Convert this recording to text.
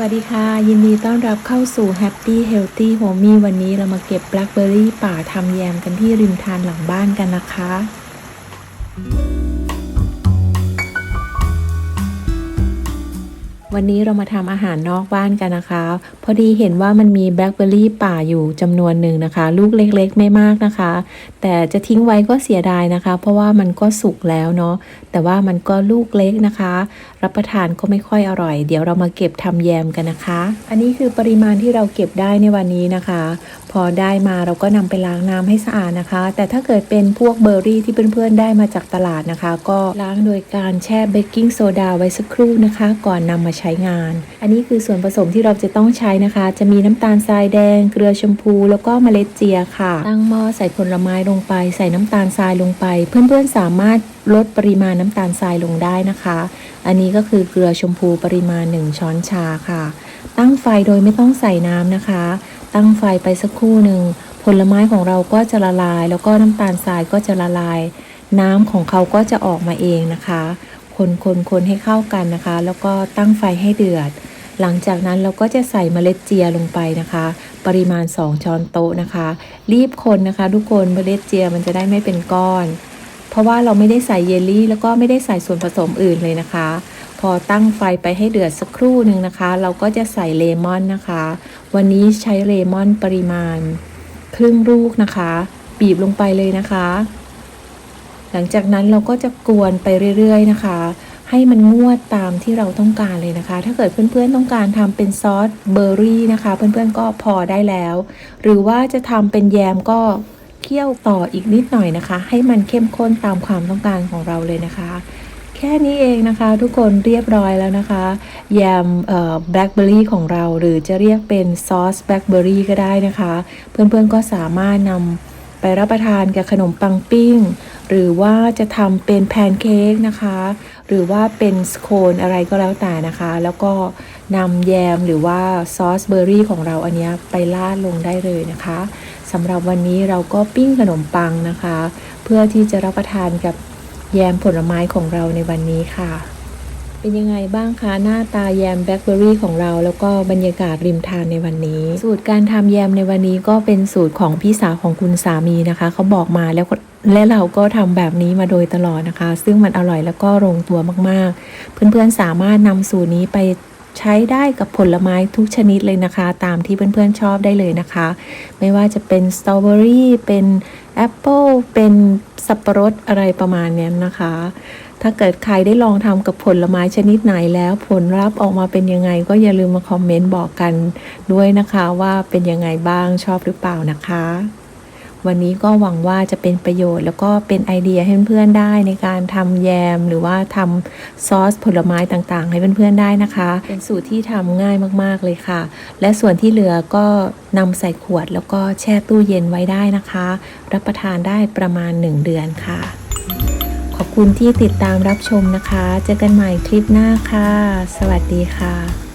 วัสดีค่ะ ยินดีต้อนรับเข้าสู่ Happy Healthy Homey วันนี้เรามาเก็บแบล็คเบอร์รี่ป่าทำแยมกันที่ริมทานหลังบ้านกันนะคะ วันนี้เรามาทำอาหารนอกบ้านกันนะคะ พอดีเห็นว่ามันมีแบล็คเบอร์รี่ป่าอยู่จำนวนหนึ่งนะคะ ลูกเล็กๆ ไม่มากนะคะ แต่จะทิ้งไว้ก็เสียดายนะคะ เพราะว่ามันก็สุกแล้วเนาะแต่ว่ามันก็ลูกเล็กนะคะ รับประทานก็ไม่ค่อยอร่อย เดี๋ยวเรามาเก็บทำแยมกันนะคะ อันนี้คือปริมาณที่เราเก็บได้ในวันนี้นะคะ พอได้มาเราก็นำไปล้างน้ำให้สะอาดนะคะ แต่ถ้าเกิดเป็นพวกเบอร์รี่ที่เพื่อนๆได้มาจากตลาดนะคะ ก็ล้างโดยการแช่เบกกิ้งโซดาไว้สักครู่นะคะ ก่อนนำมาใช้งาน อันนี้คือส่วนผสมที่เราจะต้องใช้นะคะ จะมีน้ำตาลทรายแดง เกลือชมพู แล้วก็เมล็ดเจียค่ะ ตั้งหม้อใส่ผลไม้ลงไป ใส่น้ำตาลทรายลงไป เพื่อนๆสามารถลดปริมาณน้ำตาลทรายลงได้นะคะ อันนี้ก็คือเกลือชมพูปริมาณ 1 ช้อนชาค่ะ ตั้งไฟโดยไม่ต้องใส่น้ำนะคะ ตั้งไฟไปสักครู่หนึ่งผลไม้ของเราก็จะละลาย แล้วก็น้ำตาลทรายก็จะละลาย น้ำของเขาก็จะออกมาเองนะคะ คนคนคนให้เข้ากันนะคะ แล้วก็ตั้งไฟให้เดือด หลังจากนั้นเราก็จะใส่เมล็ดเจียลงไปนะคะ ปริมาณ 2 ช้อนโต๊ะนะคะ รีบคนนะคะ ทุกคนเมล็ดเจียมันจะได้ไม่เป็นก้อน เพราะว่าเราไม่ได้ใส่เยลลี่ แล้วก็ไม่ได้ใส่ส่วนผสมอื่นเลยนะคะ พอตั้งไฟไปให้เดือดสักครู่หนึ่งนะคะ เราก็จะใส่เลมอนนะคะ วันนี้ใช้เลมอนปริมาณ ครึ่งลูกนะคะ บีบลงไปเลยนะคะ หลังจากนั้นเราก็จะกวนไปเรื่อยๆนะคะ ให้มันงวดตามที่เราต้องการเลยนะคะ ถ้าเกิดเพื่อนๆต้องการทำเป็นซอสเบอร์รี่นะคะ เพื่อนๆก็พอได้แล้ว หรือว่าจะทำเป็นแยมก็เคี่ยวต่ออีกนิดหน่อยนะคะ ให้มันเข้มข้นตามความต้องการของเราเลยนะคะแค่นี้เองนะคะทุกคนเรียบร้อยแล้วนะคะแยมแบล็คเบอร์รี่ของเราหรือจะเรียกเป็นซอสแบล็คเบอร์รี่ก็ได้นะคะ เพื่อนๆก็สามารถนำไปรับประทานกับขนมปังปิ้ง หรือว่าจะทำเป็นแพนเค้กนะคะ หรือว่าเป็นสโคนอะไรก็แล้วแต่นะคะ แล้วก็นำแยมหรือว่าซอสเบอร์รี่ของเราอันนี้ไปลาดลงได้เลยนะคะสำหรับวันนี้เราก็ปิ้งขนมปังนะคะ เพื่อที่จะรับประทานกับแยมผลไม้ของเราในวันนี้ค่ะ เป็นยังไงบ้างคะหน้าตาแยมแบล็คเบอร์รี่ของเราแล้วก็บรรยากาศริมทานในวันนี้ สูตรการทำแยมในวันนี้ก็เป็นสูตรของพี่สาวของคุณสามีนะคะเขาบอกมาแล้วและเราก็ทำแบบนี้มาโดยตลอดนะคะ ซึ่งมันอร่อยแล้วก็ลงตัวมากๆ เพื่อนๆสามารถนำสูตรนี้ไป ใช้ได้กับผลไม้ทุกชนิดเลยนะคะ ตามที่เพื่อนๆชอบได้เลยนะคะ ไม่ว่าจะเป็นสตรอเบอรี่เป็นแอปเปิลเป็นสับปะรดอะไรประมาณนี้นะคะ ถ้าเกิดใครได้ลองทำกับผลไม้ชนิดไหนแล้วผลลัพธ์ออกมาเป็นยังไง ก็อย่าลืมมาคอมเมนต์บอกกันด้วยนะคะว่าเป็นยังไงบ้างชอบหรือเปล่านะคะ วันนี้ก็หวังว่าจะเป็นประโยชน์ แล้วก็เป็นไอเดียให้เพื่อนๆได้ในการทำแยม หรือว่าทำซอสผลไม้ต่างๆ ให้เพื่อนๆได้นะคะ เป็นสูตรที่ทำง่ายมากๆเลยค่ะ และส่วนที่เหลือก็นำใส่ขวด แล้วก็แช่ตู้เย็นไว้ได้นะคะ รับประทานได้ประมาณ 1 เดือนค่ะ ขอบคุณที่ติดตามรับชมนะคะ เจอกันใหม่คลิปหน้าค่ะ สวัสดีค่ะ